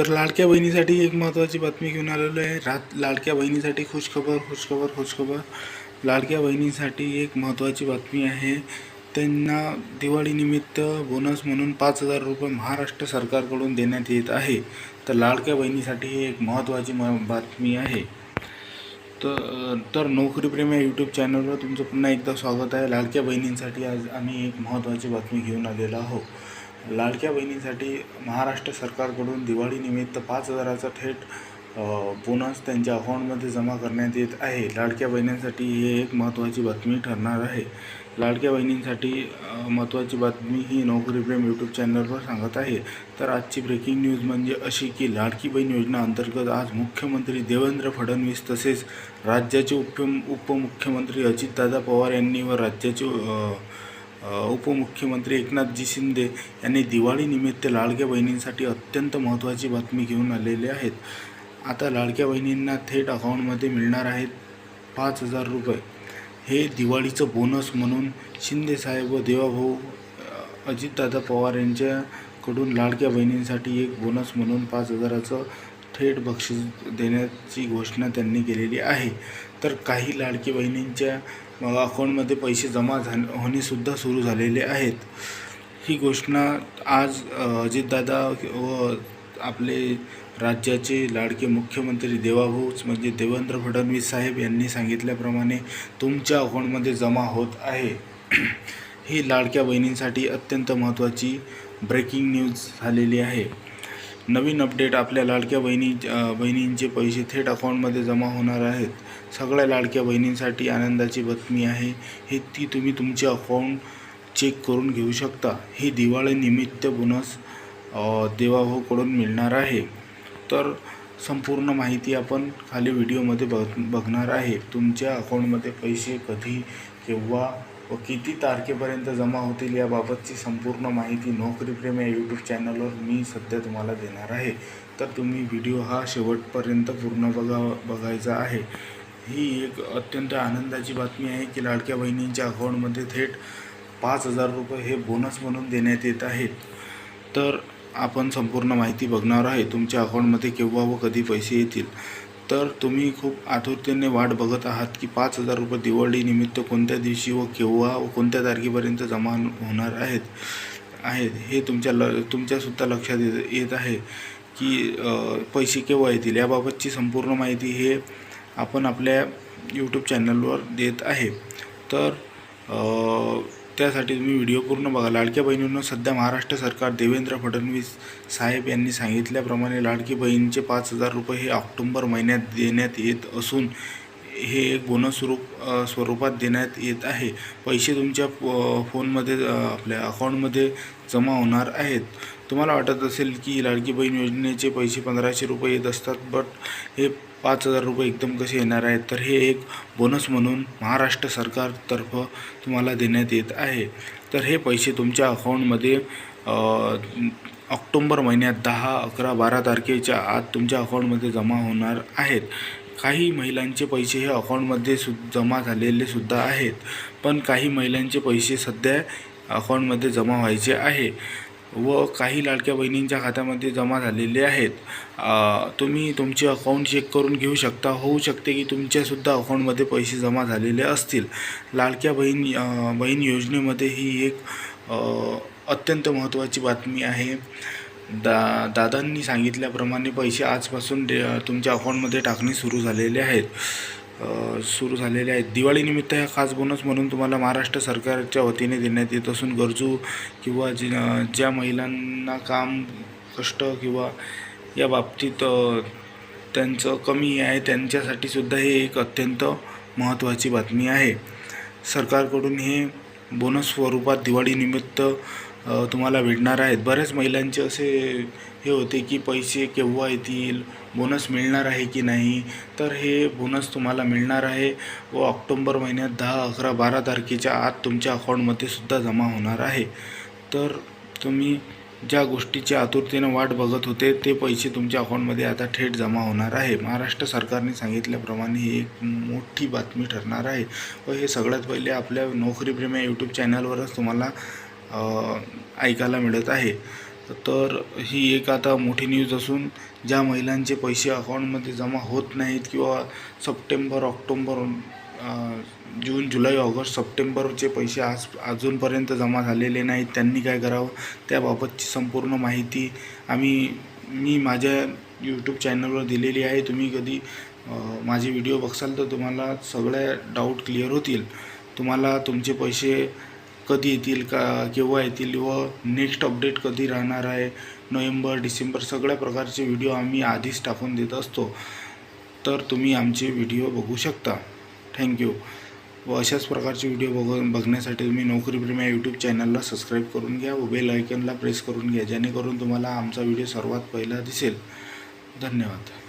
तर लाडक्या बहिणीसाठी एक महत्त्वाची बातमी घेऊन आलेलो आहे. रात लाडक्या बहिणीसाठी खुशखबर खुशखबर खुशखबर. लाडक्या बहिणीसाठी एक महत्त्वाची बातमी आहे. त्यांना दिवाळीनिमित्त बोनस म्हणून पाच हजार रुपये महाराष्ट्र सरकारकडून देण्यात येत आहे. तर लाडक्या बहिणीसाठी ही एक महत्त्वाची म बातमी आहे. तर तर नोकरीप्रेमी या यूट्यूब चॅनलवर तुमचं पुन्हा एकदा स्वागत आहे. लाडक्या बहिणींसाठी आज आम्ही एक महत्त्वाची बातमी घेऊन आलेलो आहोत. लाडक्या बहिणींसाठी महाराष्ट्र सरकारकडून दिवाळीनिमित्त पाच हजाराचा थेट बोनस त्यांच्या अकाउंटमध्ये जमा करण्यात येत आहे. लाडक्या बहिणींसाठी ही एक महत्त्वाची बातमी ठरणार आहे. लाडक्या बहिणींसाठी महत्त्वाची बातमी ही नोकरी प्रेम यूट्यूब चॅनलवर सांगत आहे. तर आजची ब्रेकिंग न्यूज म्हणजे अशी की लाडकी बहीण योजना अंतर्गत आज मुख्यमंत्री देवेंद्र फडणवीस तसेच राज्याचे उप उपमुख्यमंत्री अजितदादा पवार यांनी व राज्याचे उपमुख्यमंत्री एकनाथजी शिंदे यांनी दिवाळीनिमित्त लाडक्या बहिणींसाठी अत्यंत महत्त्वाची बातमी घेऊन आलेले आहेत. आता लाडक्या बहिणींना थेट अकाउंटमध्ये मिळणार आहेत पाच हजार रुपये. हे दिवाळीचं बोनस म्हणून शिंदेसाहेब व देवाभाऊ अजितदादा पवार यांच्याकडून लाडक्या बहिणींसाठी एक बोनस म्हणून पाच हजाराचं थेट बक्षीस देण्याची घोषणा त्यांनी केलेली आहे. तर काही लाडकी बहिणींच्या मग अकाउंटमध्ये पैसे जमा झाले होणेसुद्धा सुरू झालेले आहेत. ही घोषणा आज अजितदादा व आपले राज्याचे लाडके मुख्यमंत्री देवाभाऊच म्हणजे देवेंद्र फडणवीस साहेब यांनी सांगितल्याप्रमाणे तुमच्या अकाउंटमध्ये जमा होत आहे. ही लाडक्या बहिणींसाठी अत्यंत महत्त्वाची ब्रेकिंग न्यूज झालेली आहे. नवीन अपडेट आपल्या लाडक्या बहिणी बहिणींचे पैसे थेट अकाउंटमध्ये जमा होणार आहेत. सगळ्या लाडक्या बहिणींसाठी आनंदाची बातमी आहे. हे ती तुम्ही तुमचे अकाउंट चेक करून घेऊ शकता. ही दिवाळीनिमित्त बोनस देवाभाऊकडून मिळणार आहे. तर संपूर्ण माहिती आपण खाली व्हिडिओमध्ये बघ बघणार आहे. तुमच्या अकाउंटमध्ये पैसे कधी केव्हा व किती तारखेपर्यंत जमा होतील याबाबतची संपूर्ण माहिती नोकरी प्रेम या यूट्यूब चॅनलवर मी सध्या तुम्हाला देणार आहे. तर तुम्ही व्हिडिओ हा शेवटपर्यंत पूर्ण बघा बघायचा आहे. ही एक अत्यंत आनंदाची बातमी आहे की लाडक्या बहिणींच्या अकाउंटमध्ये थेट पाच हजार रुपये हे बोनस म्हणून देण्यात येत आहेत तर आपण संपूर्ण माहिती बघणार आहे. तुमच्या अकाउंटमध्ये केव्हा व कधी पैसे येतील? तर तुम्ही खूप आतुरतेने वाट बघत आहात की पाच हजार रुपये दिवाळीनिमित्त कोणत्या दिवशी व केव्हा व कोणत्या तारखेपर्यंत जमा होणार आहेत आहेत? हे तुमच्या ल तुमच्यासुद्धा लक्षात येत येत आहे की पैसे केव्हा येतील? याबाबतची संपूर्ण माहिती हे आपण आपल्या यूट्यूब चॅनलवर देत आहे. तर त्यासाठी तुम्ही व्हिडिओ पूर्ण बघा. लाडक्या बहिणींना सध्या महाराष्ट्र सरकार देवेंद्र फडणवीस साहेब यांनी सांगितल्याप्रमाणे लाडकी बहिणीचे पाच हजार रुपये हे ऑक्टोंबर महिन्यात देण्यात येत असून हे एक बोनस स्वरूप स्वरूपात देण्यात येत आहे. पैसे तुमच्या फोनमध्ये आपल्या अकाउंटमध्ये जमा होणार आहेत. तुम्हाला वाटत असेल की लाडकी बहीण योजनेचे पैसे पंधराशे रुपये येत असतात बट हे पाच हजार रुपये एकदम कसे येणार आहेत? तर हे एक बोनस म्हणून महाराष्ट्र सरकारतर्फ तुम्हाला देण्यात येत आहे. तर हे पैसे तुमच्या अकाउंटमध्ये ऑक्टोंबर महिन्यात दहा अकरा बारा तारखेच्या आत तुमच्या अकाउंटमध्ये जमा होणार आहेत. काही महिलांचे पैसे हे अकाउंटमध्ये सु जमा झालेले सुद्धा आहेत. पण काही महिलांचे पैसे सध्या अकाउंटमध्ये जमा व्हायचे आहे व काही लाडक्या बहिणींच्या खात्यामध्ये जमा झालेले आहेत. तुम्ही तुमचे अकाउंट चेक करून घेऊ शकता. होऊ शकते की तुमच्यासुद्धा अकाउंटमध्ये पैसे जमा झालेले असतील. लाडक्या बहीण बहीण योजनेमध्ये ही एक अत्यंत महत्त्वाची बातमी आहे. दा दादांनी सांगितल्याप्रमाणे पैसे आजपासून डे तुमच्या अकाउंटमध्ये टाकणे सुरू झालेले आहेत. सुरू झालेले आहेत. दिवाळीनिमित्त हा खास बोनस म्हणून तुम्हाला महाराष्ट्र सरकारच्या वतीने देण्यात येत असून गरजू किंवा जी ज्या महिलांना काम कष्ट किंवा या बाबतीत त्यांचं कमी आहे त्यांच्यासाठी सुद्धा हे एक अत्यंत महत्त्वाची बातमी आहे. सरकारकडून हे बोनस स्वरूपात दिवाळीनिमित्त तुम्हाला भेटणार आहेत. बऱ्याच महिलांचे असे हे होते की पैसे केव्हा येतील बोनस मिळणार आहे की नाही? तर हे बोनस तुम्हाला मिळणार आहे व ऑक्टोंबर महिन्यात दहा अकरा बारा तारखेच्या आत तुमच्या अकाउंटमध्ये सुद्धा जमा होणार आहे. तर तुम्ही ज्या गोष्टीची आतुरतेनं वाट बघत होते ते पैसे तुमच्या अकाउंटमध्ये आता थेट जमा होणार आहे. महाराष्ट्र सरकारने सांगितल्याप्रमाणे ही एक मोठी बातमी ठरणार आहे व हे सगळ्यात पहिले आपल्या नोकरीप्रेम्या यूट्यूब चॅनलवरच तुम्हाला ऐकायला मिळत आहे. तर ही एक आता मोठी न्यूज असून ज्या महिलांचे पैसे अकाउंटमध्ये जमा होत नाहीत किंवा सप्टेंबर ऑक्टोंबर जून जुलै ऑगस्ट सप्टेंबरचे पैसे आज अजूनपर्यंत जमा झालेले नाहीत. त्यांनी काय करावं? त्याबाबतची संपूर्ण माहिती आम्ही मी माझ्या यूट्यूब चॅनलवर दिलेली आहे. तुम्ही कधी माझे व्हिडिओ बघसाल तर तुम्हाला सगळ्या डाऊट क्लिअर होतील. तुम्हाला तुमचे पैसे कधी येतील का केव्हा येतील व नेक्स्ट अपडेट कधी राहणार आहे नोव्हेंबर डिसेंबर सगळ्या प्रकारचे व्हिडिओ आम्ही आधीच टाकून देत असतो. तर तुम्ही आमचे व्हिडिओ बघू शकता. थँक्यू व अशाच प्रकारचे व्हिडिओ बघ बघण्यासाठी तुम्ही नोकरी प्रेमी या यूट्यूब चॅनलला सबस्क्राईब करून घ्या व बेल आयकनला प्रेस करून घ्या जेणेकरून तुम्हाला आमचा व्हिडिओ सर्वात पहिला दिसेल. धन्यवाद.